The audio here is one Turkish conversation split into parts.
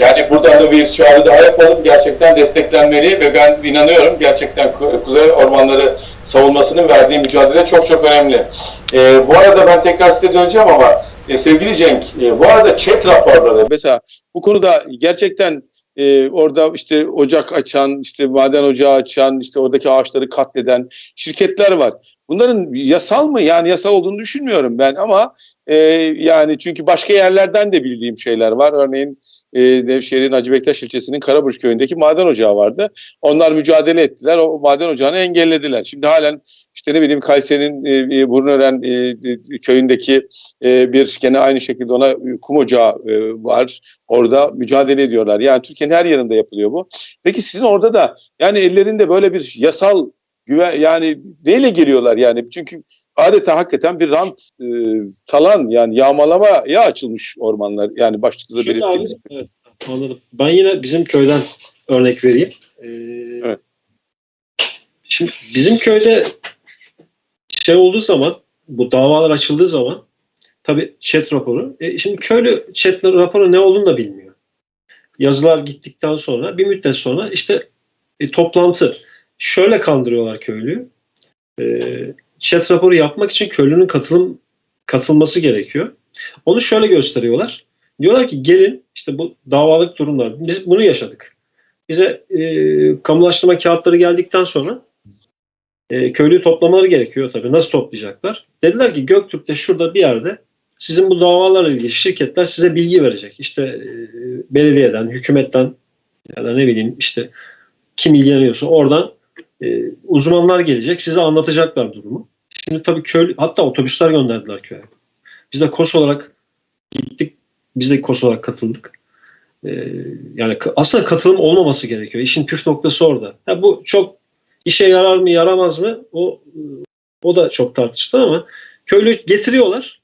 Yani buradan da bir çağrı daha yapalım. Gerçekten desteklenmeli ve ben inanıyorum gerçekten Ku- Kuzey Ormanları savunmasının verdiği mücadele çok çok önemli. Ee, bu arada ben tekrar size döneceğim ama e, sevgili Cenk, e, bu arada chat raporları mesela bu konuda gerçekten e, orada işte ocak açan, işte maden ocağı açan, işte oradaki ağaçları katleden şirketler var. Bunların yasal mı? Yani yasal olduğunu düşünmüyorum ben ama e, yani çünkü başka yerlerden de bildiğim şeyler var. Örneğin e, Nevşehir'in Hacı Bektaş ilçesinin Karaburç köyündeki maden ocağı vardı. Onlar mücadele ettiler. O maden ocağını engellediler. Şimdi halen işte ne bileyim Kayseri'nin e, e, Burnören e, e, köyündeki e, bir gene aynı şekilde ona kum ocağı e, var. Orada mücadele ediyorlar. Yani Türkiye'nin her yerinde yapılıyor bu. Peki sizin orada da yani ellerinde böyle bir yasal güven yani neyle geliyorlar yani? Çünkü adeta hakikaten bir rant e, talan yani yağmalamaya açılmış ormanlar. Yani başlıkta da belirttiğimiz. evet, anladım. Ben yine bizim köyden örnek vereyim. Ee, Evet. Şimdi bizim köyde şey olduğu zaman, bu davalar açıldığı zaman tabii chat raporu. E, şimdi köylü chat raporu ne olduğunu da bilmiyor. Yazılar gittikten sonra bir müddet sonra işte e, toplantı. Şöyle kandırıyorlar köylüyü. E, chat raporu yapmak için köylünün katılım katılması gerekiyor. Onu şöyle gösteriyorlar. Diyorlar ki gelin işte bu davalık durumlar. Biz bunu yaşadık. Bize e, kamulaştırma kağıtları geldikten sonra e, köylüyü toplamaları gerekiyor tabii. Nasıl toplayacaklar? Dediler ki Göktürk'te şurada bir yerde sizin bu davalarla ilgili şirketler size bilgi verecek. İşte e, belediyeden, hükümetten ya da ne bileyim işte kim ilgileniyorsa oradan e, uzmanlar gelecek size anlatacaklar durumu. Şimdi tabii köylü hatta otobüsler gönderdiler köye. Biz de KOS olarak gittik. Biz de KOS olarak katıldık. Ee, yani aslında katılım olmaması gerekiyor. İşin püf noktası orada. Ha, bu çok işe yarar mı yaramaz mı o o da çok tartıştı ama köylü getiriyorlar.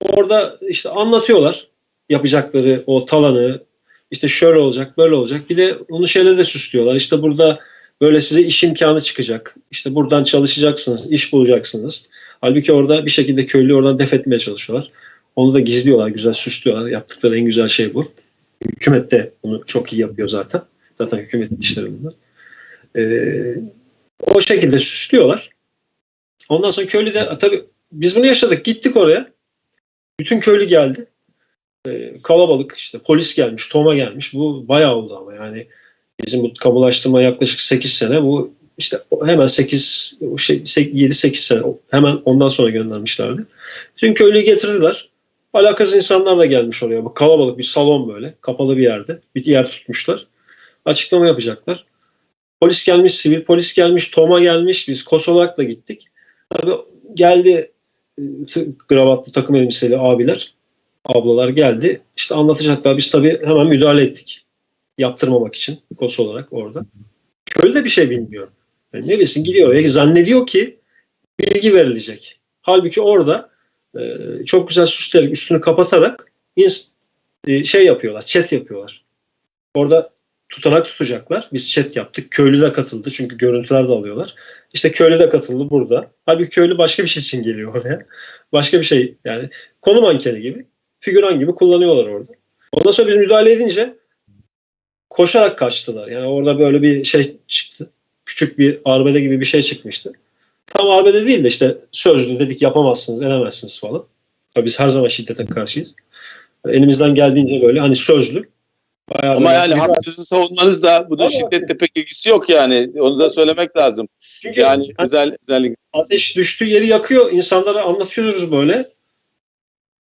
Orada işte anlatıyorlar yapacakları o talanı işte şöyle olacak böyle olacak. Bir de onu şeyle de süslüyorlar. İşte burada böyle size iş imkanı çıkacak. İşte buradan çalışacaksınız, iş bulacaksınız. Halbuki orada bir şekilde köylüyü oradan def etmeye çalışıyorlar. Onu da gizliyorlar, güzel süslüyorlar. Yaptıkları en güzel şey bu. Hükümet de bunu çok iyi yapıyor zaten. Zaten hükümet işleri bunlar. Ee, o şekilde süslüyorlar. Ondan sonra köylü de tabii biz bunu yaşadık. Gittik oraya. Bütün köylü geldi. Ee, kalabalık işte polis gelmiş, Toma gelmiş. Bu bayağı oldu ama yani bizim bu kamulaştırma yaklaşık 8 sene. Bu işte hemen 8 şey 7-8 sene hemen ondan sonra göndermişlerdi. Bütün köylüyü getirdiler. Alakasız insanlar da gelmiş oraya. Bu kalabalık bir salon böyle. Kapalı bir yerde. Bir yer tutmuşlar. Açıklama yapacaklar. Polis gelmiş, sivil polis gelmiş, Toma gelmiş. Biz KOS olarak da gittik. Tabii geldi e, kravatlı takım elbiseli abiler, ablalar geldi. İşte anlatacaklar. Biz tabii hemen müdahale ettik. Yaptırmamak için KOS olarak orada. Köylü de bir şey bilmiyor. Yani ne bilsin gidiyor oraya zannediyor ki bilgi verilecek. Halbuki orada e, çok güzel süsleyerek üstünü kapatarak ins- e, şey yapıyorlar, chat yapıyorlar. Orada tutanak tutacaklar. Biz chat yaptık. Köylü de katıldı çünkü görüntüler de alıyorlar. İşte köylü de katıldı burada. Halbuki köylü başka bir şey için geliyor oraya. Başka bir şey yani konu mankeni gibi, figüran gibi kullanıyorlar orada. Ondan sonra biz müdahale edince koşarak kaçtılar. Yani orada böyle bir şey çıktı. Küçük bir arbede gibi bir şey çıkmıştı. Tam arbede değil de işte sözlü dedik yapamazsınız, edemezsiniz falan. Tabii biz her zaman şiddete karşıyız. Elimizden geldiğince böyle hani sözlü. Bayağı Ama yani hakkınızı savunmanız da bu da Ama- şiddetle pek ilgisi yok yani. Onu da söylemek lazım. Çünkü Yani hani özel özellik. ateş düştüğü yeri yakıyor. İnsanlara anlatıyoruz böyle.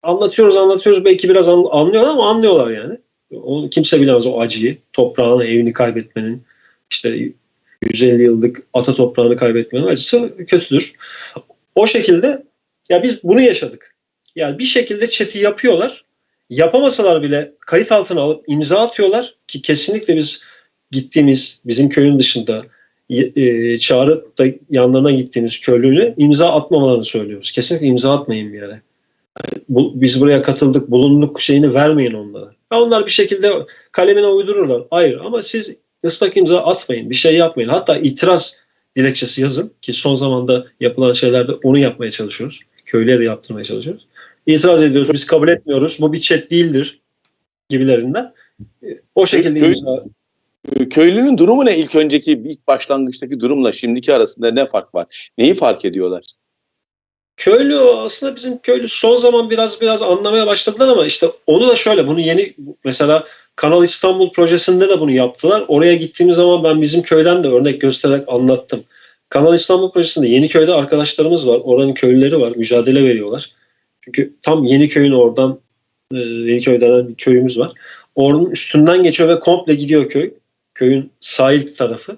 Anlatıyoruz anlatıyoruz belki biraz an- anlıyorlar ama anlıyorlar yani. Onu kimse bilemez o acıyı. Toprağını, evini kaybetmenin işte 150 yıllık ata toprağını kaybetmenin acısı kötüdür. O şekilde ya biz bunu yaşadık. Yani bir şekilde çeti yapıyorlar. Yapamasalar bile kayıt altına alıp imza atıyorlar ki kesinlikle biz gittiğimiz bizim köyün dışında e, çağırıp da yanlarına gittiğimiz köylüyle imza atmamalarını söylüyoruz. Kesinlikle imza atmayın bir yere. Yani bu, biz buraya katıldık, bulunduk şeyini vermeyin onlara. Ya onlar bir şekilde kalemine uydururlar. Hayır ama siz ıslak imza atmayın, bir şey yapmayın. Hatta itiraz dilekçesi yazın ki son zamanda yapılan şeylerde onu yapmaya çalışıyoruz. Köylüye de yaptırmaya çalışıyoruz. İtiraz ediyoruz, biz kabul etmiyoruz, bu bir chat değildir gibilerinden. O şekilde Köy- imza Köylünün durumu ne? İlk önceki ilk başlangıçtaki durumla şimdiki arasında ne fark var? Neyi fark ediyorlar? Köylü o aslında bizim köylü son zaman biraz biraz anlamaya başladılar ama işte onu da şöyle bunu yeni mesela Kanal İstanbul projesinde de bunu yaptılar. Oraya gittiğimiz zaman ben bizim köyden de örnek göstererek anlattım. Kanal İstanbul projesinde Yeniköy'de arkadaşlarımız var. Oranın köylüleri var. Mücadele veriyorlar. Çünkü tam Yeniköy'ün oradan e, Yeniköy denen bir köyümüz var. Oranın üstünden geçiyor ve komple gidiyor köy. Köyün sahil tarafı.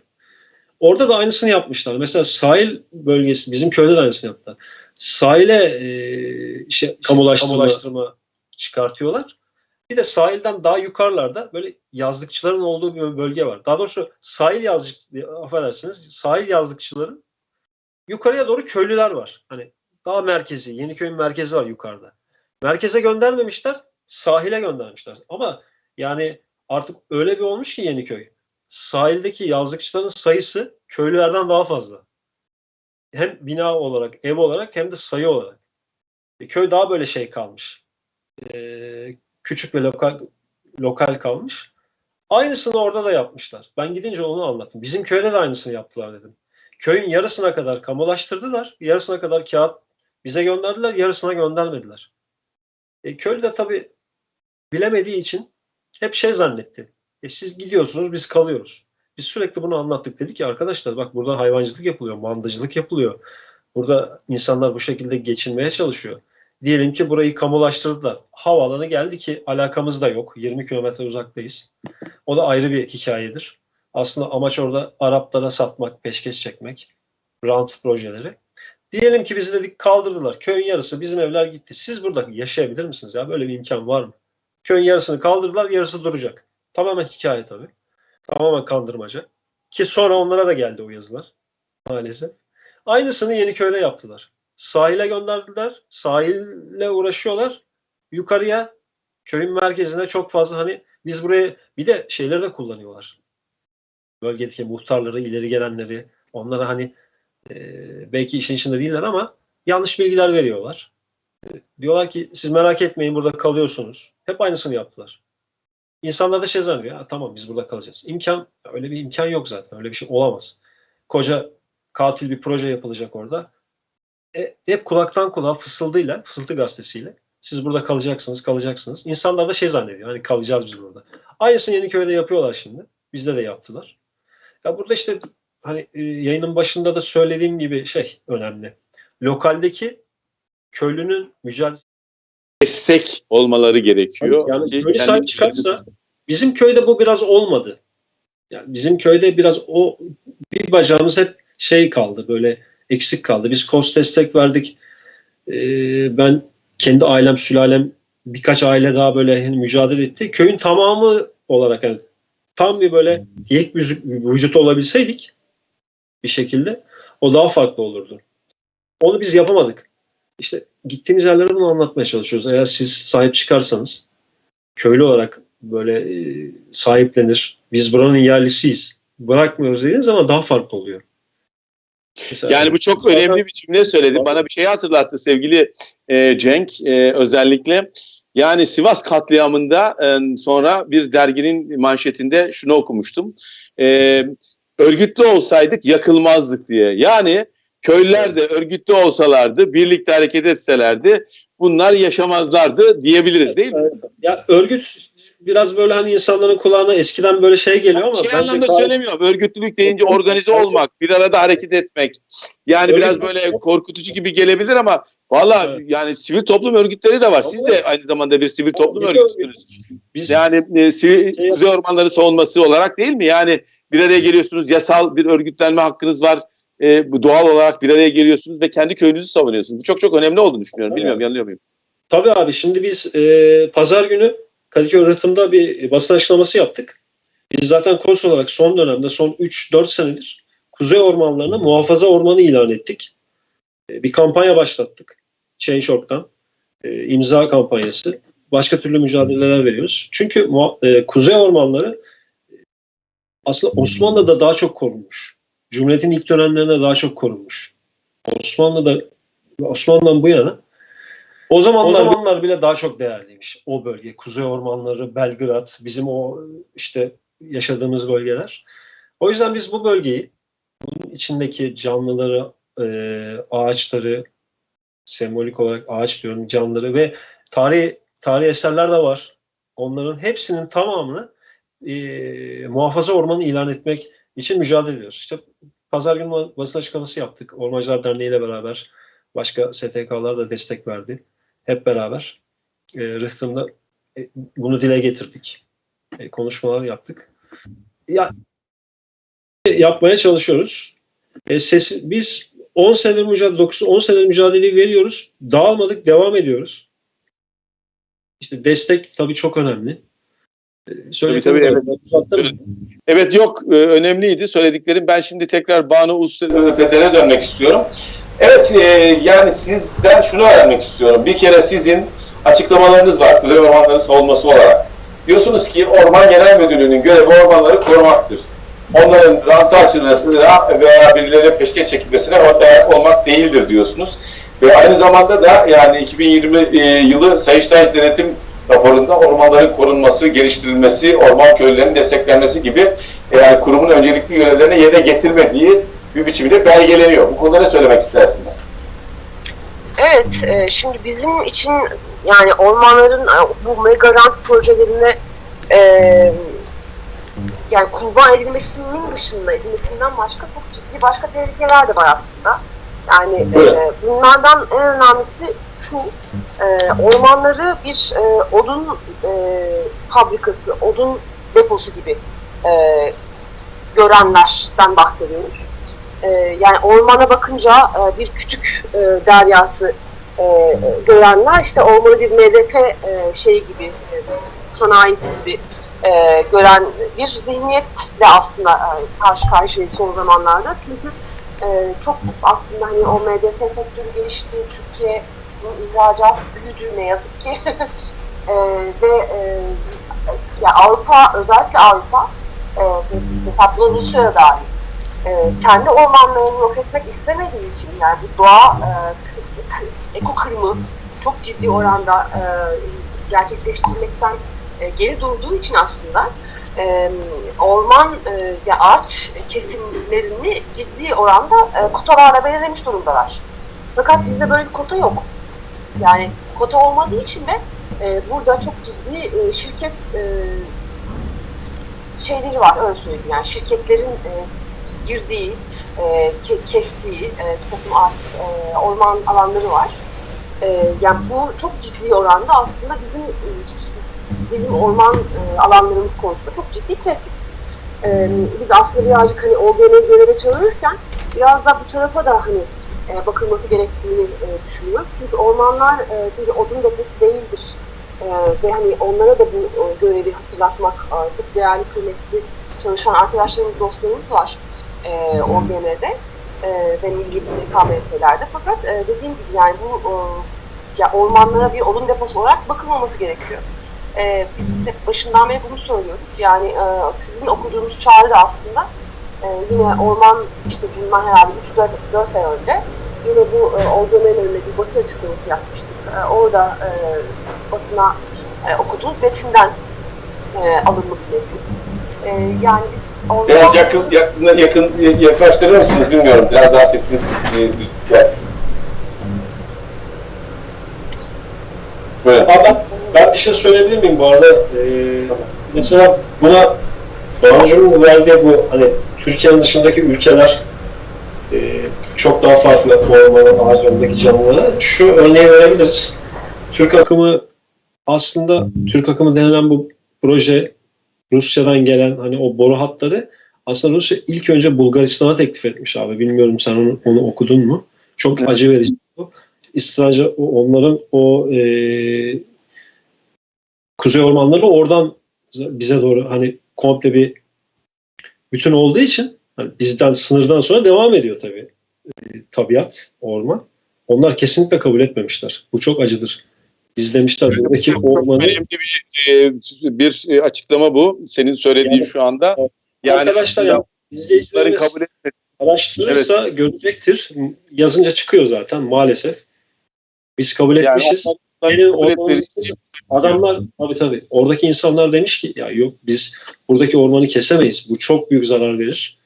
Orada da aynısını yapmışlar. Mesela sahil bölgesi bizim köyde de aynısını yaptılar sahile e, işte kamulaştırma, kamulaştırma çıkartıyorlar. Bir de sahilden daha yukarılarda böyle yazlıkçıların olduğu bir bölge var. Daha doğrusu sahil yazlık affedersiniz sahil yazlıkçıların yukarıya doğru köylüler var. Hani daha merkezi, Yeniköy'ün merkezi var yukarıda. Merkeze göndermemişler, sahile göndermişler. Ama yani artık öyle bir olmuş ki Yeniköy. Sahildeki yazlıkçıların sayısı köylülerden daha fazla hem bina olarak, ev olarak hem de sayı olarak. E, köy daha böyle şey kalmış. E, küçük ve lokal lokal kalmış. Aynısını orada da yapmışlar. Ben gidince onu anlattım. Bizim köyde de aynısını yaptılar dedim. Köyün yarısına kadar kamulaştırdılar. Yarısına kadar kağıt bize gönderdiler. Yarısına göndermediler. E, köylü de tabii bilemediği için hep şey zannetti. E, siz gidiyorsunuz biz kalıyoruz. Biz sürekli bunu anlattık. Dedik ki arkadaşlar bak burada hayvancılık yapılıyor, mandacılık yapılıyor. Burada insanlar bu şekilde geçinmeye çalışıyor. Diyelim ki burayı kamulaştırdılar. Havaalanı geldi ki alakamız da yok. 20 kilometre uzaktayız. O da ayrı bir hikayedir. Aslında amaç orada Araplara satmak, peşkeş çekmek, rant projeleri. Diyelim ki bizi dedik kaldırdılar. Köyün yarısı bizim evler gitti. Siz burada yaşayabilir misiniz ya? Böyle bir imkan var mı? Köyün yarısını kaldırdılar, yarısı duracak. Tamamen hikaye tabii. Tamamen kandırmaca. Ki sonra onlara da geldi o yazılar maalesef. Aynısını Yeniköy'de yaptılar. Sahile gönderdiler. Sahille uğraşıyorlar. Yukarıya köyün merkezine çok fazla hani biz buraya bir de şeyleri de kullanıyorlar. Bölgedeki muhtarları, ileri gelenleri onlara hani e, belki işin içinde değiller ama yanlış bilgiler veriyorlar. E, diyorlar ki siz merak etmeyin burada kalıyorsunuz. Hep aynısını yaptılar. İnsanlar da şey zannediyor. "Ha, tamam biz burada kalacağız. İmkan öyle bir imkan yok zaten. Öyle bir şey olamaz. Koca katil bir proje yapılacak orada. E, hep kulaktan kulağa fısıldıyla, fısıltı gazetesiyle siz burada kalacaksınız, kalacaksınız. İnsanlar da şey zannediyor. Hani kalacağız biz burada. Aynısını Yeniköy'de yapıyorlar şimdi. Bizde de yaptılar. Ya burada işte hani e, yayının başında da söylediğim gibi şey önemli. Lokaldeki köylünün mücadele Destek olmaları gerekiyor. yani ki köylü sahip çıkarsa bizim köyde bu biraz olmadı. Yani bizim köyde biraz o bir bacağımız hep şey kaldı böyle eksik kaldı. Biz kos destek verdik. Ee, ben kendi ailem sülalem birkaç aile daha böyle hani mücadele etti. Köyün tamamı olarak yani tam bir böyle yek vücut olabilseydik bir şekilde o daha farklı olurdu. Onu biz yapamadık. İşte gittiğimiz yerlere bunu anlatmaya çalışıyoruz. Eğer siz sahip çıkarsanız köylü olarak böyle e, sahiplenir. Biz buranın yerlisiyiz. Bırakmıyoruz dediğiniz zaman daha farklı oluyor. Mesela- Yani bu çok önemli bir cümle söyledin. Bana bir şey hatırlattı sevgili e, Cenk e, özellikle. Yani Sivas katliamında e, sonra bir derginin manşetinde şunu okumuştum. E, örgütlü olsaydık yakılmazdık diye. Yani köylüler de örgütlü olsalardı, birlikte hareket etselerdi bunlar yaşamazlardı diyebiliriz değil mi? Ya örgüt biraz böyle hani insanların kulağına eskiden böyle şey geliyor ama şey anlamda gayet- söylemiyorum. Örgütlülük deyince organize olmak, bir arada hareket etmek. Yani Örgüt- biraz böyle korkutucu gibi gelebilir ama valla Evet. yani sivil toplum örgütleri de var. Siz de aynı zamanda bir sivil toplum Biz örgütüsünüz. Biz Yani e, sivil, Şey- Kuzey Ormanları savunması olarak değil mi? Yani bir araya geliyorsunuz, yasal bir örgütlenme hakkınız var. E, bu doğal olarak bir araya geliyorsunuz ve kendi köyünüzü savunuyorsunuz. Bu çok çok önemli olduğunu düşünüyorum. Evet. Bilmiyorum yanılıyor muyum? Tabii abi şimdi biz e, pazar günü Kadıköy Rıhtım'da bir basın açıklaması yaptık. Biz zaten KOS olarak son dönemde son 3-4 senedir Kuzey Ormanları'nı muhafaza ormanı ilan ettik. E, bir kampanya başlattık. Change.org'dan. E, imza kampanyası. Başka türlü mücadeleler veriyoruz. Çünkü e, Kuzey Ormanları e, aslında Osmanlı'da daha çok korunmuş. Cumhuriyet'in ilk dönemlerinde daha çok korunmuş. Osmanlı'da Osmanlı'dan bu yana O zamanlar, o zamanlar bile daha çok değerliymiş. O bölge, Kuzey Ormanları, Belgrad, bizim o işte yaşadığımız bölgeler. O yüzden biz bu bölgeyi, bunun içindeki canlıları, e, ağaçları, sembolik olarak ağaç diyorum, canlıları ve tarihi, tarihi eserler de var. Onların hepsinin tamamını e, muhafaza ormanı ilan etmek için mücadele ediyoruz. İşte pazar günü basın açıklaması yaptık. Ormancılar Derneği ile beraber başka STK'lar da destek verdi. Hep beraber e, Rıhtım'da e, bunu dile getirdik. E, konuşmalar yaptık. Ya yapmaya çalışıyoruz. E, sesi, biz 10 senedir mücadele 9 10 senedir mücadeleyi veriyoruz. Dağılmadık, devam ediyoruz. İşte destek tabii çok önemli. E, Tabii, tabii, evet. Evet yok e, önemliydi söylediklerim. Ben şimdi tekrar Banu Ötetlere dönmek istiyorum. Evet, e, yani sizden şunu öğrenmek istiyorum. Bir kere sizin açıklamalarınız var Kuzey Ormanları savunması olarak. Diyorsunuz ki Orman Genel Müdürlüğü'nün görevi ormanları korumaktır. Onların rantı açılmasına veya birilerine peşkeş çekilmesine dayak olmak değildir diyorsunuz. Ve aynı zamanda da yani 2020 e, yılı Sayıştay Denetim raporunda ormanların korunması, geliştirilmesi, orman köylülerinin desteklenmesi gibi e, yani kurumun öncelikli görevlerini yerine getirmediği bir biçimde belgeleniyor. Bu konuda ne söylemek istersiniz? Evet, e, şimdi bizim için yani ormanların e, bu mega rant projelerine e, yani kurban edilmesinin dışında edilmesinden başka çok ciddi başka tehlikeler de var aslında. Yani e, bunlardan en önemlisi şu, e, ormanları bir e, odun e, fabrikası, odun deposu gibi e, görenlerden bahsediyoruz. E, yani ormana bakınca e, bir kütük e, deryası e, görenler işte ormanı bir MDF e, şeyi gibi, e, sanayisi gibi e, gören bir zihniyetle aslında e, karşı karşıyayız son zamanlarda. Çünkü e, çok aslında hani o MDF sektörü gelişti, Türkiye ihracat büyüdü ne yazık ki. e, ve e, ya Avrupa, özellikle Avrupa, e, mesela Rusya'da dahil, e, kendi ormanlarını yok etmek istemediği için yani doğa e, eko kırımı çok ciddi oranda e, gerçekleştirmekten e, geri durduğu için aslında e, orman e, ya ağaç kesimlerini ciddi oranda e, kotalarla belirlemiş durumdalar. Fakat bizde böyle bir kota yok. Yani kota olmadığı için de e, burada çok ciddi e, şirket e, şeyleri var öyle söyleyeyim yani şirketlerin e, girdiği, e, ke- kestiği e, bir takım artık e, orman alanları var. E, yani bu çok ciddi oranda aslında bizim bizim orman e, alanlarımız konusunda çok ciddi tehdit. E, biz aslında birazcık hani OGN göreve çağırırken biraz da bu tarafa da hani e, bakılması gerektiğini e, düşünüyoruz. Çünkü ormanlar e, çünkü odun deposu değildir. E, ve hani onlara da bu e, görevi hatırlatmak e, çok değerli, kıymetli çalışan arkadaşlarımız, dostlarımız var e, OGN'de e, ve milli KMF'lerde. Fakat e, dediğim gibi yani bu e, ya ormanlara bir odun deposu olarak bakılmaması gerekiyor. E, biz hep başından beri bunu söylüyoruz. Yani e, sizin okuduğunuz çağrı da aslında e, yine orman işte bundan herhalde 3-4 ay önce yine bu e, OGN'nin önünde bir basın açıklaması yapmıştık. E, orada e, basına e, okuduğumuz metinden e, alınma bir metin. E, yani biz orman... Biraz yakın, yakın, yakın yaklaştırır mısınız bilmiyorum. Biraz daha sesiniz e. Buyurun. Abi ben, bir şey söyleyebilir miyim bu arada? Ee, mesela buna Doğancı'nın verdiği bu hani Türkiye'nin dışındaki ülkeler e, çok daha farklı ormanın ağacındaki canlılara şu örneği verebiliriz. Türk akımı aslında Türk akımı denilen bu proje Rusya'dan gelen hani o boru hatları aslında Rusya ilk önce Bulgaristan'a teklif etmiş abi. Bilmiyorum sen onu, onu okudun mu? Çok Evet. acı verici bu. İsrailce onların o e, kuzey ormanları oradan bize doğru hani komple bir bütün olduğu için hani bizden sınırdan sonra devam ediyor tabii e, tabiat, orman. Onlar kesinlikle kabul etmemişler. Bu çok acıdır. Biz demişler buradaki ormanı önemli bir, e, bir e, açıklama bu. Senin söylediğin Yani- şu anda. Yani arkadaşlar ya izleyicilerimiz kabul etmedi. araştırırsa görecektir. Yazınca çıkıyor zaten maalesef. Biz kabul Yani etmişiz. onların Ormanımız etmeleri için adamlar tabii tabii oradaki insanlar demiş ki ya yok biz buradaki ormanı kesemeyiz. Bu çok büyük zarar verir.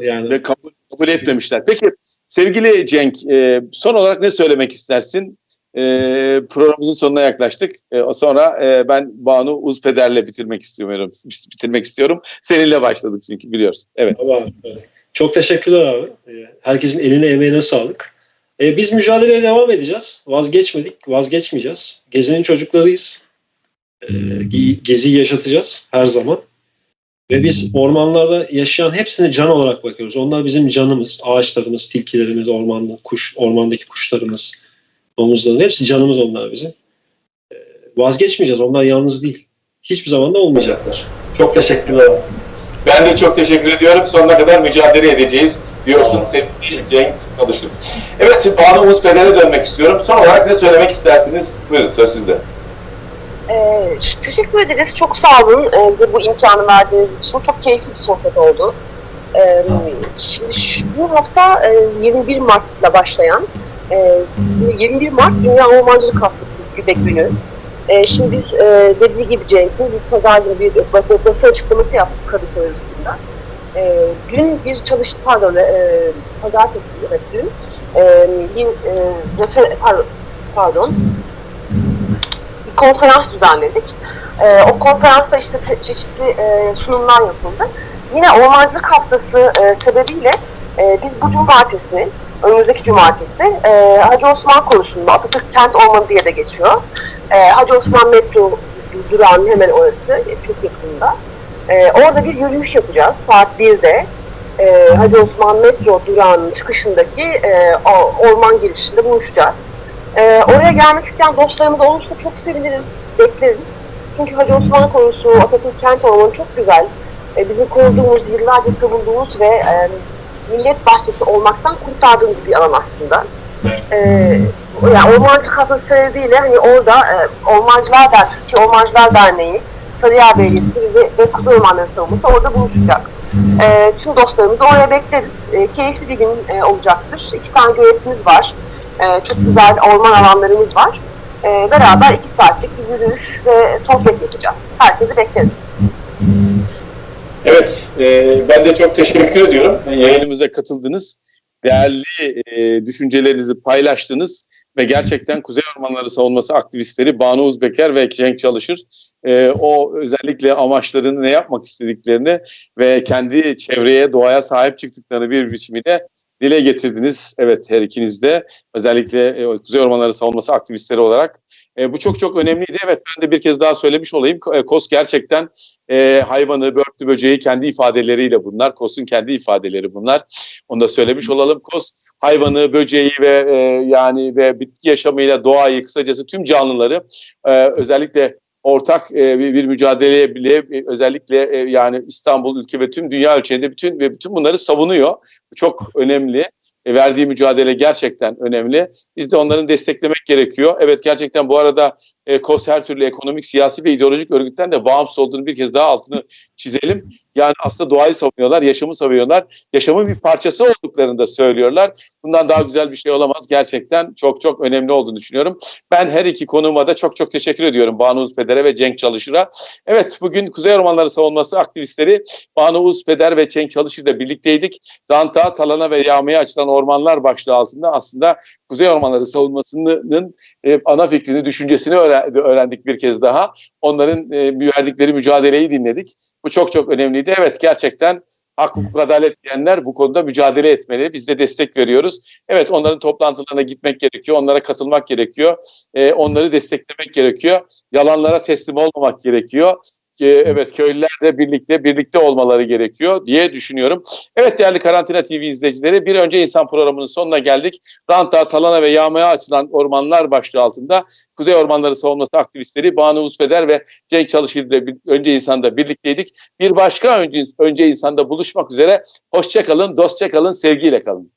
Yani ve kabul, kabul etmemişler. Peki sevgili Cenk e, son olarak ne söylemek istersin? E, programımızın sonuna yaklaştık. E, sonra e, ben Banu Uzpeder'le bitirmek istiyorum. Bitirmek istiyorum. Seninle başladık çünkü biliyorsun. Evet. Ama, evet. Çok teşekkürler abi. Ee, Herkesin eline emeğine sağlık. Ee, Biz mücadeleye devam edeceğiz. Vazgeçmedik, vazgeçmeyeceğiz. Gezenin çocuklarıyız. Ge- Geziyi yaşatacağız her zaman. Ve biz ormanlarda yaşayan hepsine can olarak bakıyoruz. Onlar bizim canımız, ağaçlarımız, tilkilerimiz, ormanda, kuş, ormandaki kuşlarımız, domuzların hepsi canımız onlar bizim. Ee, Vazgeçmeyeceğiz. Onlar yalnız değil. Hiçbir zaman da olmayacaklar. Çok teşekkürler. Ben de çok teşekkür ediyorum. Sonuna kadar mücadele edeceğiz diyorsun sevgili Cenk Çalışır. Evet şimdi Banu Uzpeder'e dönmek istiyorum. Son olarak ne söylemek istersiniz? Buyurun söz sizde. Ee, teşekkür ederiz. Çok sağ olun e, bize bu imkanı verdiğiniz için. Çok keyifli bir sohbet oldu. Ee, şimdi şu- bu hafta e, 21 Mart'la başlayan e, 21 Mart Dünya Ormancılık Haftası Gübek Günü. E, şimdi biz e, dediği gibi Cenk'in bir pazar günü bir bas- basın açıklaması yaptık Kadıköy üstünde. E, dün bir çalış pardon e, pazartesi evet dün e, bir e, refer, pardon, pardon bir konferans düzenledik. Ee, o konferansta işte te- çeşitli e, sunumlar yapıldı. Yine Ormancılık Haftası e, sebebiyle e, biz bu cumartesi, önümüzdeki cumartesi e, Hacı Osman konusunda Atatürk Kent Ormanı diye de geçiyor. E, Hacı Osman metro durağının hemen orası, e, çok yakında. E, orada bir yürüyüş yapacağız saat 1'de. E, Hacı Osman metro durağının çıkışındaki e, orman girişinde buluşacağız. Ee, oraya gelmek isteyen dostlarımız olursa çok seviniriz, bekleriz. Çünkü Hacı Osman konusu, Atatürk Kent Ormanı çok güzel. Ee, bizim koruduğumuz, yıllarca savunduğumuz ve e, millet bahçesi olmaktan kurtardığımız bir alan aslında. Ee, yani Ormancı Kafası sebebiyle hani orada e, Ormancılar Derneği, Türkiye Ormancılar Derneği, Sarıyer Belediyesi ve, ve Kuzey Ormanları Savunması orada buluşacak. Ee, tüm dostlarımızı oraya bekleriz. Ee, keyifli bir gün e, olacaktır. İki tane göletimiz var. Ee, çok güzel orman alanlarımız var. Ee, beraber iki saatlik bir yürüyüş ve sohbet yapacağız. Herkesi bekleriz. Evet e, ben de çok teşekkür ediyorum. Yayınımıza katıldınız. Değerli e, düşüncelerinizi paylaştınız ve gerçekten Kuzey Ormanları Savunması aktivistleri Banu Uzbeker ve Cenk Çalışır e, o özellikle amaçlarını ne yapmak istediklerini ve kendi çevreye, doğaya sahip çıktıklarını bir biçimiyle dile getirdiniz. Evet her ikiniz de özellikle e, Kuzey Ormanları Savunması aktivistleri olarak. E, bu çok çok önemliydi. Evet ben de bir kez daha söylemiş olayım. E, KOS gerçekten e, hayvanı, börtü böceği kendi ifadeleriyle bunlar. KOS'un kendi ifadeleri bunlar. Onu da söylemiş olalım. KOS hayvanı, böceği ve e, yani ve bitki yaşamıyla doğayı kısacası tüm canlıları e, özellikle ortak e, bir, bir mücadeleye bile e, özellikle e, yani İstanbul ülke ve tüm dünya ölçeğinde bütün ve bütün bunları savunuyor. Bu çok önemli. E, verdiği mücadele gerçekten önemli. Biz de onların desteklemek gerekiyor. Evet gerçekten bu arada e, KOS her türlü ekonomik, siyasi ve ideolojik örgütten de bağımsız olduğunu bir kez daha altını çizelim. Yani aslında doğayı savunuyorlar, yaşamı savunuyorlar. Yaşamın bir parçası olduklarını da söylüyorlar. Bundan daha güzel bir şey olamaz. Gerçekten çok çok önemli olduğunu düşünüyorum. Ben her iki konuğuma da çok çok teşekkür ediyorum. Banu Uzpeder'e ve Cenk Çalışır'a. Evet bugün Kuzey Ormanları Savunması aktivistleri Banu Uzpeder ve Cenk Çalışır'la birlikteydik. Ranta, talana ve yağmaya açılan ormanlar başlığı altında aslında Kuzey Ormanları Savunması'nın e, ana fikrini, düşüncesini öğren- öğrendik bir kez daha. Onların e, verdikleri mücadeleyi dinledik. Bu çok çok önemliydi. Evet gerçekten hak, hukuk, adalet diyenler bu konuda mücadele etmeli. Biz de destek veriyoruz. Evet onların toplantılarına gitmek gerekiyor. Onlara katılmak gerekiyor. E, onları desteklemek gerekiyor. Yalanlara teslim olmamak gerekiyor. Evet köylüler de birlikte birlikte olmaları gerekiyor diye düşünüyorum. Evet değerli Karantina TV izleyicileri bir önce insan programının sonuna geldik. Ranta, Talana ve Yağmaya açılan ormanlar başlığı altında Kuzey Ormanları Savunması aktivistleri Banu Uzpeder ve Cenk Çalışır ile önce insanda birlikteydik. Bir başka önce, önce insanda buluşmak üzere. Hoşça kalın, dostça kalın, sevgiyle kalın.